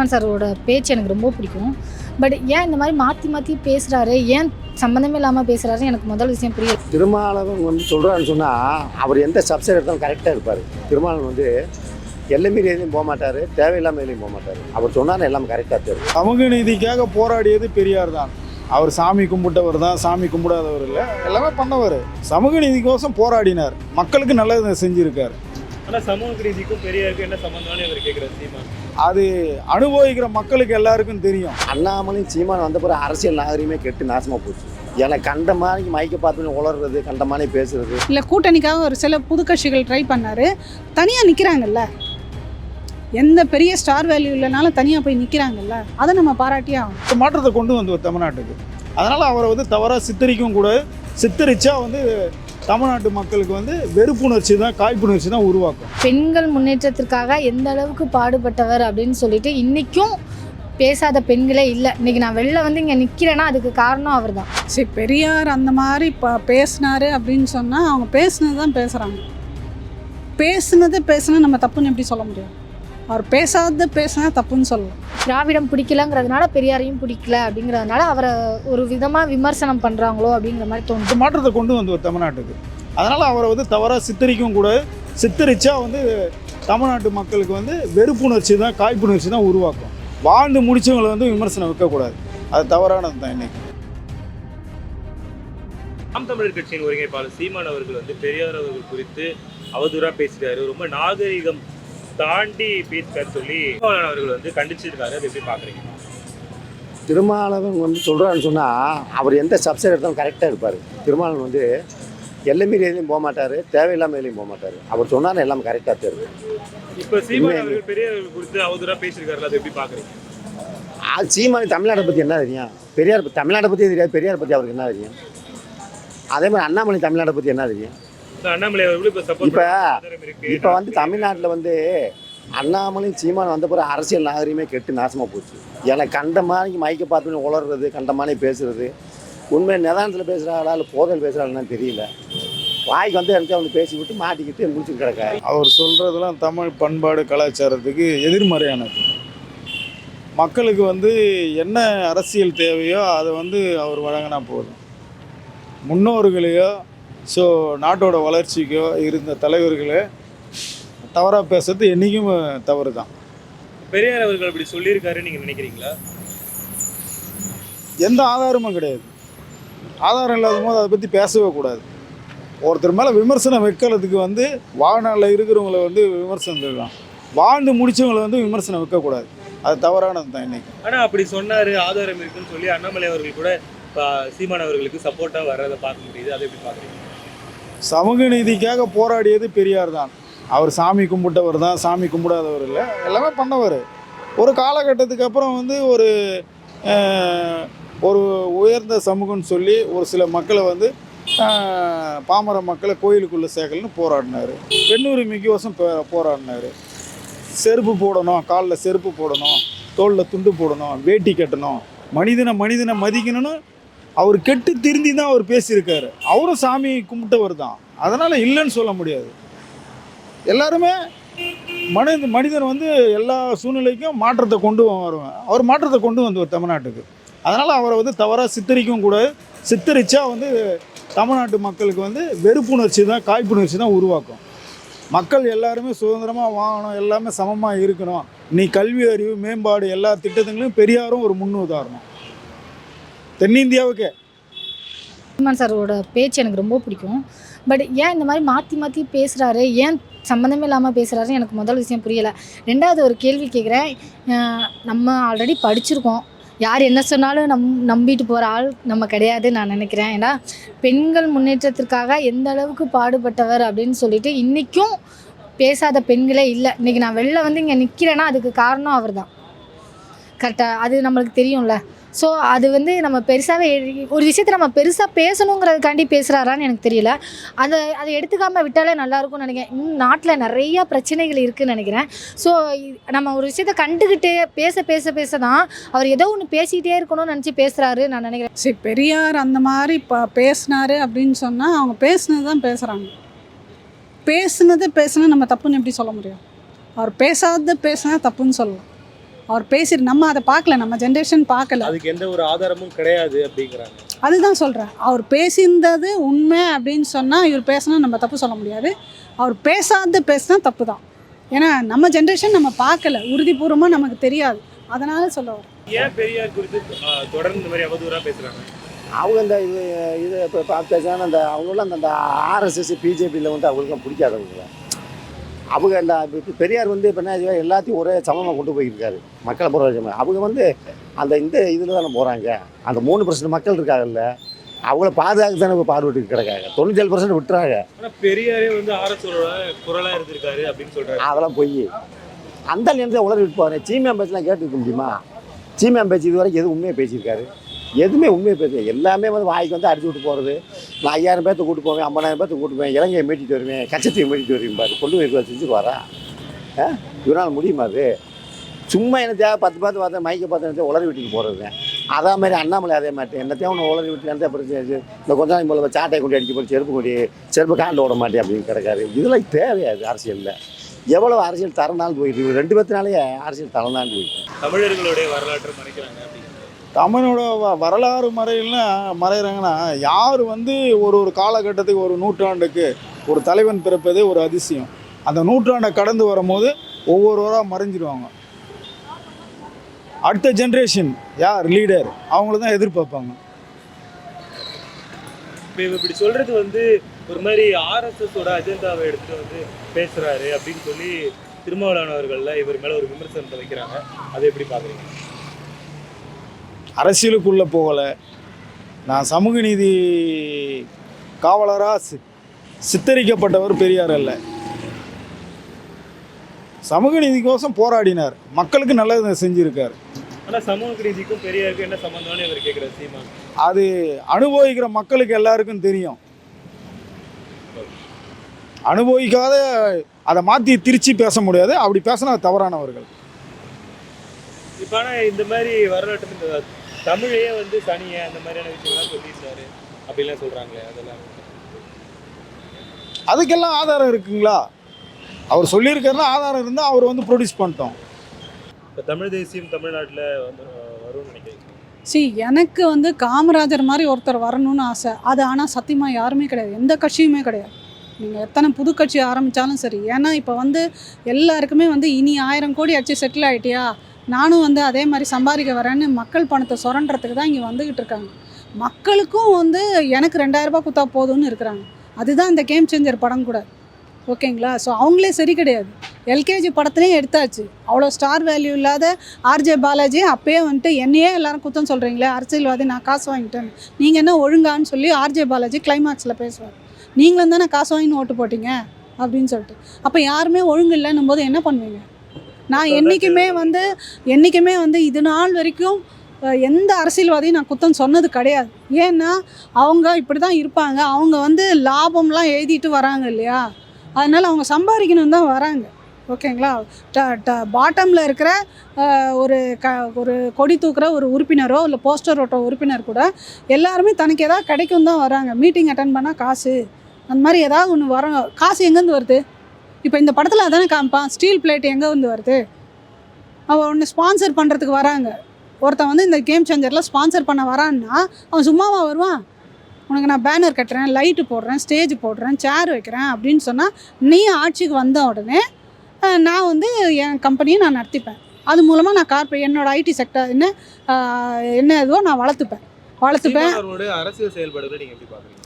சீமான் சாரோட பேச்சு எனக்கு ரொம்ப பிடிக்கும். பட் ஏன் இந்த மாதிரி மாற்றி மாற்றி பேசுகிறாரு ஏன் சம்மந்தமே இல்லாமல் பேசுகிறாரு எனக்கு முதல் விஷயம் புரியல. திருமாவளவன் வந்து சொல்கிறான்னு சொன்னால் அவர் எந்த சப்சைட் எடுத்தாலும் கரெக்டாக இருப்பார். திருமாவளவன் வந்து எல்லை மீறி எதுலையும் போக மாட்டார் தேவையில்லாமல் எதுலையும் போக மாட்டார். அவர் சொன்னாலும் எல்லாம் கரெக்டாக தெரியும் சமூக நீதிக்காக போராடியது பெரியார் தான். அவர் சாமி கும்பிட்டவர் தான் சாமி கும்பிடாதவர் இல்லை எல்லாமே பண்ணவர். சமூக நீதிக்கோசம் போராடினார். மக்களுக்கு நல்லது செஞ்சிருக்கார். ஆனா சமூக நீதிக்கும் பெரியாருக்கும் என்ன சம்பந்தம்னு இவர் கேட்கிறார் சீமான்? அது அனுபவிக்கிற மக்களுக்கு எல்லாருக்கும் தெரியும். அண்ணாமலையும் சீமான் வந்த பிறகு அரசியல் நாகரிகமே கெட்டு நாசமாக போச்சு. எனக்கு கண்ட மாதிரி மைக்க பார்த்துன்னு உளறது கண்ட மாதிரி பேசுறது. இல்லை கூட்டணிக்காக ஒரு சில புது கட்சிகள் ட்ரை பண்ணாரு. தனியாக நிற்கிறாங்கல்ல எந்த பெரிய ஸ்டார் வேல்யூ இல்லைனாலும் தனியாக போய் நிற்கிறாங்கல்ல அதை நம்ம பாராட்டியே ஆகணும். மாற்றத்தை கொண்டு வந்தவர் தமிழ்நாட்டுக்கு. அதனால் அவரை வந்து தவறாக சித்தரிக்கவும் கூட சித்தரிச்சா வந்து தமிழ்நாட்டு மக்களுக்கு வந்து வெறுப்புணர்ச்சி தான் காய்ப்புணர்ச்சி தான் உருவாக்கும். பெண்கள் முன்னேற்றத்திற்காக எந்த அளவுக்கு பாடுபட்டவர் அப்படின்னு சொல்லிட்டு இன்றைக்கும் பேசாத பெண்களே இல்லை. இன்னைக்கு நான் வெளில வந்து இங்கே நிற்கிறேன்னா அதுக்கு காரணம் அவர் தான் சரி பெரியார் அந்த மாதிரி இப்போ பேசினாரு அப்படின்னு சொன்னால் அவங்க பேசுனது தான் பேசுகிறாங்க பேசுனது பேசுனா நம்ம தப்புன்னு எப்படி சொல்ல முடியும்? அவர் பேசாத பேசுனா தப்புன்னு சொல்லலாம். திராவிடம் பிடிக்கலங்கிறதுனால பெரியாரையும் பிடிக்கல அப்படிங்கிறதுனால அவரை ஒரு விதமாக விமர்சனம் பண்ணுறாங்களோ அப்படிங்கிற மாதிரி தோணுது. மாற்றத்தை கொண்டு வந்தவர் தமிழ்நாட்டுக்கு. அதனால் அவரை வந்து தவறாக சித்தரிக்கவும் கூட சித்தரிச்சா வந்து தமிழ்நாட்டு மக்களுக்கு வந்து வெறுப்புணர்ச்சி தான் காய்ப்புணர்ச்சி தான் உருவாக்கும். வாழ்ந்து முடிச்சவங்களை வந்து விமர்சனம் வைக்கக்கூடாது. அது தவறானது தான் இன்னைக்கு. நாம் தமிழர் கட்சியின் ஒருங்கிணைப்பாளர் சீமான் அவர்கள் வந்து பெரியார் அவர்கள் குறித்து அவதூறா பேசிட்டாரு. ரொம்ப நாகரிகம் தாண்டி பேசிட்டாரு சொல்லி அவர்கள் வந்து கண்டிச்சிருக்காரு. அதை எப்படி பாக்குறீங்க? திருமாவளவன் வந்து சொல்கிறான்னு சொன்னால் அவர் எந்த சப்சைட் எடுத்தாலும் கரெக்டாக இருப்பார். திருமாவளவன் வந்து எல்லை மீறி எதுலையும் போக மாட்டார் தேவையில்லாமல் எதுலையும் போக மாட்டார். அவர் சொன்னாலும் எல்லாம் கரெக்டாக தெரியும். இப்ப சீமான். அவர்கள் பெரியார் அவர்கள் குறித்து அவதூறா பேசியிருக்காரு அதை எப்படி பாக்குறீங்க? அது சீமானி தமிழ்நாட்டை பற்றி என்ன தெரியும்? பெரியார் தமிழ்நாட்டை பற்றி தெரியாது பெரியார் பற்றி அவருக்கு என்ன தெரியும்? அதே மாதிரி அண்ணாமலை தமிழ்நாட்டை பற்றி என்ன தெரியும்? இப்ப சப்போர்ட் இப்ப- ஆதரவு இருக்கு? இப்போ வந்து தமிழ்நாட்டில் வந்து அண்ணாமலையும் சீமான் வந்த பிறகு அரசியல் நாகரிகமே கெட்டு நாசமாக போச்சு. எனக்கு கண்ட மாதிரி மைக்க பார்த்துன்னு உளறது கண்ட மாதிரி பேசுறது. உண்மை நிதானத்தில் பேசுகிறாளா இல்லை போதல் பேசுகிறாள்னு தெரியல. வாய்க்கு வந்து எனக்கு வந்து பேசி விட்டு மாட்டிக்கிட்டு முடிச்சுட்டு கிடக்க அவர் சொல்கிறதெல்லாம் தமிழ் பண்பாடு கலாச்சாரத்துக்கு எதிர்மறையானது. மக்களுக்கு வந்து என்ன அரசியல் தேவையோ அதை வந்து அவர் வழங்கினா போதும். முன்னோர்களையோ ஸோ நாட்டோட வளர்ச்சிக்கோ இருந்த தலைவர்களை தவறாக பேசுறது என்றைக்கும் தவறு தான் பெரியார் அவர்கள் அப்படி சொல்லியிருக்காருன்னு நீங்க நினைக்கிறீங்களா? எந்த ஆதாரமும் கிடையாது. ஆதாரம் இல்லாத போது அதை பற்றி பேசவே கூடாது. ஒருத்தர் மேலே விமர்சனம் வைக்கிறதுக்கு வந்து வாழ்நாளில் இருக்கிறவங்கள வந்து விமர்சனம் இருக்கலாம் வாழ்ந்து முடிச்சவங்களை வந்து விமர்சனம் வைக்கக்கூடாது. அது தவறானது தான் இன்னைக்கு. ஆனா அப்படி சொன்னாரு ஆதாரம் இருக்குன்னு சொல்லி அண்ணாமலை அவர்கள் கூட சீமான் அவர்களுக்கு சப்போர்ட்டா வர்றதை பார்க்க முடியுது. அதை எப்படி பாக்குறீங்க சமூக நீதிக்காக போராடியது பெரியார் தான். அவர் சாமி கும்பிட்டவர் தான் சாமி கும்பிடாதவர் இல்லை. எல்லாமே பண்ணவர். ஒரு காலகட்டத்துக்கு அப்புறம் வந்து ஒரு ஒரு உயர்ந்த சமூகம்னு சொல்லி ஒரு சில மக்களை வந்து பாமர மக்களை கோயிலுக்குள்ளே சேர்க்கலன்னு போராடினார். பெண்ணுரிமைக்கு வசம் போராடினார். செருப்பு போடணும் காலில் செருப்பு போடணும் தோளில் துண்டு போடணும் வேட்டி கட்டணும் மனிதனை மனிதனை மதிக்கணும்னு அவர் கெட்டு திருந்தி தான் அவர் பேசியிருக்காரு. அவரும் சாமி கும்பிட்டவர் தான். அதனால் இல்லைன்னு சொல்ல முடியாது. எல்லாருமே மனித மனிதன் வந்து எல்லா சூழ்நிலைக்கும் மாற்றத்தை கொண்டு வருவேன் அவர் மாற்றத்தை கொண்டு வந்தவர் தமிழ்நாட்டுக்கு. அதனால் அவரை வந்து தவறாக சித்தரிக்கவும் கூட சித்தரித்தா வந்து தமிழ்நாட்டு மக்களுக்கு வந்து வெறுப்புணர்ச்சி தான் காய்ப்புணர்ச்சி தான் உருவாக்கும். மக்கள் எல்லாருமே சுதந்திரமாக வாங்கணும் எல்லாமே சமமாக இருக்கணும். நீ கல்வி அறிவு மேம்பாடு எல்லா திட்டத்துங்களையும் பெரியாரும் ஒரு முன்னுதாரணம். தென்னிந்தியாவுக்கு. ரஹ்மான் சாரோட பேச்சு எனக்கு ரொம்ப பிடிக்கும். பட் ஏன் இந்த மாதிரி மாற்றி மாற்றி பேசுகிறாரு ஏன் சம்மந்தமே இல்லாமல் பேசுகிறாரு எனக்கு முதல் விஷயம் புரியலை. ரெண்டாவது ஒரு கேள்வி கேட்குறேன் நம்ம ஆல்ரெடி படிச்சிருக்கோம். யார் என்ன சொன்னாலும் நம் நம்பிட்டு போகிற ஆள் நம்ம கிடையாது நான் நினைக்கிறேன். ஏன்னா பெண்கள் முன்னேற்றத்திற்காக எந்த அளவுக்கு பாடுபட்டவர் அப்படின்னு சொல்லிட்டு இன்றைக்கும் பேசாத பெண்களே இல்லை. இன்றைக்கி நான் வெளில வந்து இங்கே நிற்கிறேன்னா அதுக்கு காரணம் அவர் தான் கரெக்டாக அது நம்மளுக்கு தெரியும்ல. ஸோ அது வந்து நம்ம பெருசாகவே ஒரு விஷயத்தை நம்ம பெருசாக பேசணுங்கிறதுக்காண்டி பேசுகிறாரான்னு எனக்கு தெரியல. அதை அதை எடுத்துக்காமல் விட்டாலே நல்லாயிருக்கும்னு நினைக்கிறேன். இன்னும் நாட்டில் நிறையா பிரச்சனைகள் இருக்குதுன்னு நினைக்கிறேன். ஸோ நம்ம ஒரு விஷயத்தை கண்டுக்கிட்டு பேச பேச பேச தான் அவர் ஏதோ ஒன்று பேசிக்கிட்டே இருக்கணும்னு நினச்சி பேசுகிறாரு நான் நினைக்கிறேன். சரி பெரியார் அந்த மாதிரி இப்போ பேசினாரு அப்படின்னு சொன்னால் அவங்க பேசுனது தான் பேசுகிறாங்க பேசுனது பேசுனா நம்ம தப்புன்னு எப்படி சொல்ல முடியும்? அவர் பேசாதது பேசுனா தப்புன்னு சொல்லலாம். அவர் பேசி நம்ம அதை பார்க்கல நம்ம ஜென்ரேஷன் பார்க்கல. அதுக்கு எந்த ஒரு ஆதாரமும் கிடையாது அப்படிங்கிறாங்க. அதுதான் சொல்கிறேன் அவர் பேசியிருந்தது உண்மை அப்படின்னு சொன்னால் இவர் பேசினா நம்ம தப்பு சொல்ல முடியாது. அவர் பேசாத பேசினா தப்பு தான். ஏன்னா நம்ம ஜென்ரேஷன் நம்ம பார்க்கல. உறுதிபூர்வமாக நமக்கு தெரியாது. அதனால சொல்ல வரேன். ஏன் பெரியார் குறித்து தொடர்ந்து இந்த மாதிரி அவதூறா பேசுறாங்க? அவங்க இந்த இது இது இப்போ பார்த்தா அந்த அவங்களும் அந்த அந்த ஆர்எஸ்எஸ் பிஜேபியில் வந்து அவங்களுக்கும் பிடிக்காதவங்க. அவங்க அந்த இப்ப பெரியார் வந்து இப்போ என்ன எல்லாத்தையும் ஒரே சமமாக கொண்டு போயிருக்காரு. மக்களை பொறுத்த அவங்க வந்து அந்த இந்த இதில் தானே போகிறாங்க அந்த மூணு பர்சன்ட் மக்கள் இருக்காங்கல்ல அவங்கள பாதுகாக்க தானே இப்போ பார்வைட்டு கிடக்காங்க. தொண்ணூத்தேழு பர்சன்ட் விட்டுறாங்க. பெரியாரே வந்து ஆர்எஸோட குரலா இருந்திருக்காரு அப்படின்னு சொல்றாரு. அதெல்லாம் பொய். அந்த நேரத்தில் உலக விட்டு போகிறேன் சீமியாம் பேச்செலாம் கேட்டுருக்க முடியுமா? சீமியாம் பேச்சு இது வரைக்கும் எதுவும் உண்மையை பேசியிருக்காரு? எதுவுமே உண்மையை பேச எல்லாமே வந்து வாய்க்கு வந்து அடிச்சு விட்டு போகிறது நான் ஐயாயிரம் பேர்த்த கூட்டு போவேன் ஐம்பதாயிரம் பேர்த்த கூட்டு போவேன் இலங்கையை மீட்டிட்டு வருவேன் கச்சத்தையும் மீட்டிட்டு வருவேன் பாரு. கொண்டு போய் செஞ்சுட்டு வரா. ஆ? இவரால் முடியுமா அது? சும்மா என்ன தேவை பத்து பார்த்து பார்த்தேன் மைக்கை பார்த்து உலர் வீட்டுக்கு போகிறது அதே மாதிரி அண்ணாமலை அதே மாதிரி. என்னத்தையும் அவனை உலர் வீட்டில் இருந்தால் பிரச்சனை இந்த கொஞ்ச நாள் போல சாட்டை கொண்டு அடிக்க போய் செருப்பு கொண்டு செருப்பு காண்ட விட மாட்டேன் அப்படின்னு கிடக்காரு. இதெல்லாம் தேவையாது அரசியலில்? எவ்வளோ அரசியல் தரநாள் போயிட்டு ரெண்டு பேர்த்தினாலேயே அரசியல் தரநாள் போயிட்டு தமிழர்களுடைய வரலாற்று மறைக்கிறாங்க அப்படின்னு. தமிழோட வ- வரலாறு மறையில்னா மறையிறாங்கன்னா யார் வந்து ஒரு ஒரு காலகட்டத்துக்கு ஒரு நூற்றாண்டுக்கு ஒரு தலைவன் பிறப்பதே ஒரு அதிசயம். அந்த நூற்றாண்டை கடந்து வரும்போது ஒவ்வொருவராக மறைஞ்சிடுவாங்க அடுத்த ஜென்ரேஷன் யார்? லீடர் அவங்கள தான் எதிர்பார்ப்பாங்க. இப்போ இப்படி சொல்றது வந்து ஒரு மாதிரி ஆர்எஸ்எஸோட அஜெண்டாவை எடுத்து வந்து பேசுறாரு அப்படின்னு சொல்லி திருமாவளவன் அவர்கள்ல இவர் மேல ஒரு விமர்சனத்தை வைக்கிறாங்க. அதை எப்படி பாக்குறீங்க? அரசியலுக்குள்ளே போகலை. நான் சமூக நீதி காவலராக சித்தரிக்கப்பட்டவர் பெரியார் அல்ல. சமூக நீதிக்கோசம் போராடினார். மக்களுக்கு நல்லது செஞ்சுருக்கார். ஆனா சமூக நீதிக்கும் பெரியாருக்கும் என்ன சம்பந்தம்னு இவர் கேட்கிறார் சீமான் அது அனுபவிக்கிற மக்களுக்கு எல்லாருக்கும் தெரியும். அனுபவிக்காத அதை மாற்றி திருச்சி பேச முடியாது. அப்படி பேசினா தவறானவர்கள். இப்போ இந்த மாதிரி வரலாற்று தமிழையே வந்து சனியை அந்த மாதிரியான விஷயம்லாம் சொல்லியிருந்தாரு. அப்படிலாம் சொல்றாங்களே அதெல்லாம். அதுக்கெல்லாம் ஆதாரம் இருக்குங்களா? அவர் சொல்லியிருக்காருன்னா ஆதாரம் இருந்தால் அவர் வந்து ப்ரொடியூஸ் பண்ணிட்டோம். இப்போ தமிழ் தேசியம் தமிழ்நாட்டுல வந்து வரும்னு நினைக்கிறீங்க? சி எனக்கு வந்து காமராஜர் மாதிரி ஒருத்தர் வரணும்னு ஆசை. அது ஆனால் சத்தியமாக யாருமே கிடையாது. எந்த கட்சியுமே கிடையாது. நீங்கள் எத்தனை புது கட்சி ஆரம்பித்தாலும் சரி. ஏன்னா இப்போ வந்து எல்லாருக்குமே வந்து இனி ஆயிரம் கோடி அடிச்சு செட்டில் ஆகிட்டியா நானும் வந்து அதே மாதிரி சம்பாதிக்க வரேன்னு மக்கள் பணத்தை சுரண்டுறதுக்கு தான் இங்கே வந்துக்கிட்டு இருக்காங்க. மக்களுக்கும் வந்து எனக்கு ரெண்டாயிரரூபா குத்தா கொடுத்தா போதும்னு இருக்கிறாங்க. அதுதான் இந்த கேம் சேஞ்சர் படம் கூட. ஓகேங்களா? ஸோ அவங்களே சரி கிடையாது. எல்கேஜி படத்துலேயும் எடுத்தாச்சு. அவ்வளோ ஸ்டார் வேல்யூ இல்லாத ஆர்ஜே பாலாஜி அப்பயே வந்துட்டு என்னையே எல்லாரும் குத்தம் சொல்கிறீங்களே அரசியல்வாதி நான் காசு வாங்கிட்டேன். நீங்கள் என்ன ஒழுங்கான்னு சொல்லி ஆர்ஜே பாலாஜி கிளைமாக்ஸில் பேசுவார். நீங்களும் தானே காசு வாங்கின்னு ஓட்டு போட்டீங்க? அப்படின்னு சொல்லிட்டு. அப்போ யாருமே ஒழுங்கு இல்லைன்னும் போது என்ன பண்ணுவீங்க? நான் என்றைக்குமே வந்து என்றைக்குமே வந்து இது நாள் வரைக்கும் எந்த அரசியல்வாதியும் நான் குத்தம் சொன்னது கிடையாது. ஏன்னா அவங்க இப்படி தான் இருப்பாங்க. அவங்க வந்து லாபம்லாம் எழுதிட்டு வராங்க இல்லையா? அதனால் அவங்க சம்பாதிக்கணும் தான் வராங்க. ஓகேங்களா? ட ட பாட்டமில் இருக்கிற ஒரு க ஒரு கொடி தூக்குற ஒரு உறுப்பினரோ இல்லை போஸ்டர் ஓட்ட உறுப்பினர் கூட எல்லாருமே தனக்கு ஏதாவது கிடைக்கும் தான் வராங்க. மீட்டிங் அட்டன் பண்ணால் காசு. அந்த மாதிரி ஏதாவது ஒன்று வர காசு எங்கேருந்து வருது? இப்போ இந்த படத்தில் அதானே காமிப்பான் ஸ்டீல் பிளேட் எங்கே வந்து வருது? அவன் ஒன்று ஸ்பான்சர் பண்ணுறதுக்கு வராங்க. ஒருத்தன் வந்து இந்த கேம் சேஞ்சரில் ஸ்பான்சர் பண்ண வரான்னா அவன் சும்மாவா வருவான்? உனக்கு நான் பேனர் கட்டுறேன் லைட்டு போடுறேன் ஸ்டேஜ் போடுறேன் சேர் வைக்கிறேன் அப்படின்னு சொன்னால் நீ ஆட்சிக்கு வந்த உடனே நான் வந்து என் கம்பெனியை நான் நடத்திப்பேன். அது மூலமாக நான் கார்பரேட் என்னோட ஐடி செக்டர் என்ன என்ன இதுவோ நான் வளர்த்துப்பேன். வளர்த்துப்பேன். அரசியல் செயல்பாடுகளை நீங்கள் எப்படி பார்க்குறீங்க?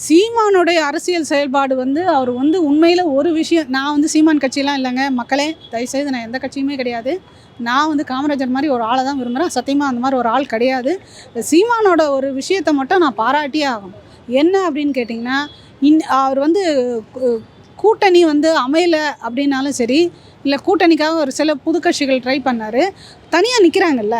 சீமானுடைய அரசியல் செயல்பாடு வந்து அவர் வந்து உண்மையில் ஒரு விஷயம் நான் வந்து சீமான் கட்சியெலாம் இல்லைங்க. மக்களே தயவுசெய்து நான் எந்த கட்சியுமே கிடையாது. நான் வந்து காமராஜர் மாதிரி ஒரு ஆளை தான் விரும்புகிறேன் சத்தியமாக அந்த மாதிரி ஒரு ஆள் கிடையாது. சீமானோட ஒரு விஷயத்தை மட்டும் நான் பாராட்டியே ஆகணும். என்ன அப்படின்னு கேட்டிங்கன்னா இன் அவர் வந்து கூட்டணி வந்து அமையல அப்படின்னாலும் சரி இல்லை கூட்டணிக்காக ஒரு சில புது கட்சிகள் ட்ரை பண்ணார். தனியாக நிற்கிறாங்கல்ல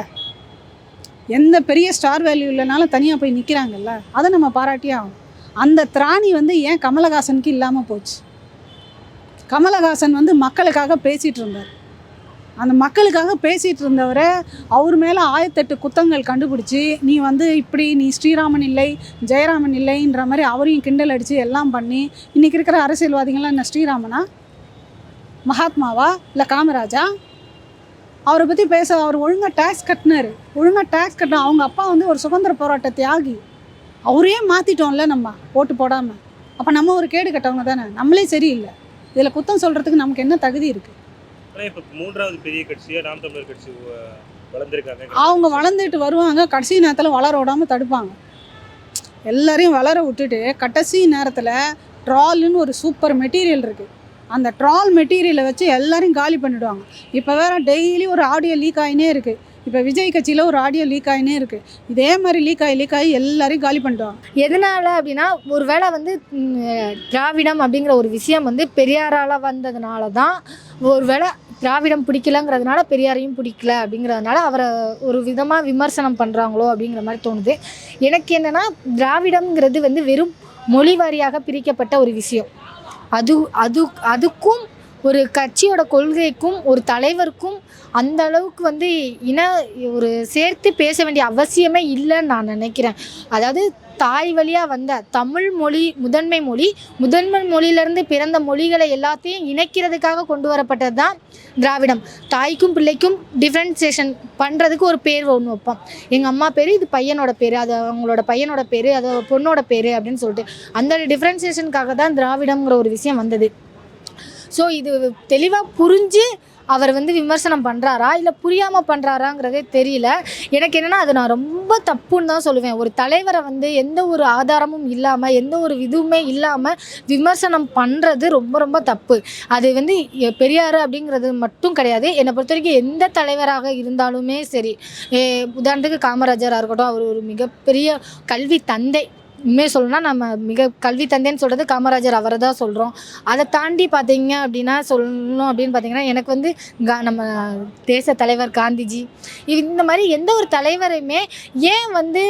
எந்த பெரிய ஸ்டார் வேல்யூ இல்லைனாலும் தனியாக போய் நிற்கிறாங்கல்ல அதை நம்ம பாராட்டியே ஆகணும். அந்த திராணி வந்து ஏன் கமலஹாசனுக்கு இல்லாமல் போச்சு? கமலஹாசன் வந்து மக்களுக்காக பேசிகிட்டு இருந்தார். அந்த மக்களுக்காக பேசிகிட்டு இருந்தவரை அவர் மேலே ஆயிரத்தெட்டு குத்தங்கள் கண்டுபிடிச்சி நீ வந்து இப்படி நீ ஸ்ரீராமன் இல்லை ஜெயராமன் இல்லைன்ற மாதிரி அவரையும் கிண்டல் அடித்து எல்லாம் பண்ணி இன்றைக்கி இருக்கிற அரசியல்வாதிகள்லாம் என்ன ஸ்ரீராமனா? மகாத்மாவா? இல்லை காமராஜா? அவரை பற்றி பேச அவர் ஒழுங்காக டேக்ஸ் கட்டினார். ஒழுங்காக டேக்ஸ் கட்டினா அவங்க அப்பா வந்து ஒரு சுதந்திர போராட்ட தியாகி. அவரையே மாற்றிட்டோம்ல நம்ம ஓட்டு போடாமல் அப்போ நம்ம ஒரு கேடு கட்டவங்க தானே? நம்மளே சரியில்லை. இதில் குத்தம் சொல்கிறதுக்கு நமக்கு என்ன தகுதி இருக்குது இப்ப மூன்றாவது பெரிய கட்சியா நாம் தமிழர் கட்சி வளர்ந்திருக்காங்க. அவங்க வளர்ந்துட்டு வருவாங்க கடைசி நேரத்தில் வளர விடாமல் தடுப்பாங்க. எல்லாரையும் வளர விட்டுட்டு கடைசி நேரத்தில் ட்ரால்னு ஒரு சூப்பர் மெட்டீரியல் இருக்குது அந்த ட்ரால் மெட்டீரியலை வச்சு எல்லாரையும் காலி பண்ணிடுவாங்க. இப்போ வேற டெய்லி ஒரு ஆடியோ லீக் ஆகினே இருக்குது இப்போ விஜய் கட்சியில் ஒரு ஆடியோ லீக் ஆகினே இருக்குது இதே மாதிரி லீக் ஆகி லீக் ஆகி எல்லாரையும் காலி பண்ணிட்டோம். எதனால் அப்படின்னா ஒரு வேளை வந்து திராவிடம் அப்படிங்கிற ஒரு விஷயம் வந்து பெரியாரால் வந்ததுனால தான் ஒரு வேளை திராவிடம் பிடிக்கலங்கிறதுனால பெரியாரையும் பிடிக்கல அப்படிங்கிறதுனால அவரை ஒரு விதமாக விமர்சனம் பண்ணுறாங்களோ அப்படிங்கிற மாதிரி தோணுது. எனக்கு என்னென்னா திராவிடம்ங்கிறது வந்து வெறும் மொழி வாரியாக பிரிக்கப்பட்ட ஒரு விஷயம். அது அது அதுக்கும் ஒரு கட்சியோட கொள்கைக்கும் ஒரு தலைவருக்கும் அந்த அளவுக்கு வந்து இன ஒரு சேர்த்து பேச வேண்டிய அவசியமே இல்லைன்னு நான் நினைக்கிறேன். அதாவது தாய் வழியாக வந்த தமிழ் மொழி முதன்மை மொழி முதன்மை மொழியிலேருந்து பிறந்த மொழிகளை எல்லாத்தையும் இணைக்கிறதுக்காக கொண்டு வரப்பட்டது தான் திராவிடம். தாய்க்கும் பிள்ளைக்கும் டிஃப்ரென்சியேஷன் பண்ணுறதுக்கு ஒரு பேர் ஒன்று வைப்போம். எங்கள் அம்மா பேர் இது பையனோட பேர் அது அவங்களோட பையனோட பேர் அது பொண்ணோட பேர் அப்படின்னு சொல்லிட்டு அந்த டிஃப்ரென்சியேஷனுக்காக தான் திராவிடம்ங்கிற ஒரு விஷயம் வந்தது. ஸோ இது தெளிவாக புரிஞ்சு அவர் வந்து விமர்சனம் பண்ணுறாரா இல்லை புரியாமல் பண்ணுறாராங்கிறதே தெரியல. எனக்கு என்னென்னா அது நான் ரொம்ப தப்புன்னு தான் சொல்லுவேன். ஒரு தலைவரை வந்து எந்த ஒரு ஆதாரமும் இல்லாமல் எந்த ஒரு இதுவுமே இல்லாமல் விமர்சனம் பண்ணுறது ரொம்ப ரொம்ப தப்பு. அது வந்து எ- பெரியார் அப்படிங்கிறது மட்டும் கிடையாது. என்னை பொறுத்த வரைக்கும் எந்த தலைவராக இருந்தாலுமே சரி. உதாரணத்துக்கு காமராஜராக இருக்கட்டும் அவர் ஒரு மிகப்பெரிய கல்வி தந்தை. உண்மையை சொல்லணும்னா நம்ம மிக கல்வி தந்தைன்னு சொல்கிறது காமராஜர் அவரை தான் சொல்கிறோம் அதை தாண்டி பார்த்தீங்க அப்படின்னா சொல்லணும் அப்படின்னு பார்த்தீங்கன்னா எனக்கு வந்து கா நம்ம தேச தலைவர் காந்திஜி. இந்த மாதிரி எந்த ஒரு தலைவரையுமே ஏன் வந்து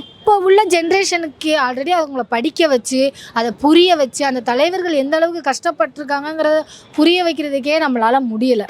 இப்போ உள்ள ஜென்ரேஷனுக்கு ஆல்ரெடி அவங்கள படிக்க வச்சு அதை புரிய வச்சு அந்த தலைவர்கள் எந்த அளவுக்கு கஷ்டப்பட்டிருக்காங்கங்கிறத புரிய வைக்கிறதுக்கே நம்மளால் முடியலை.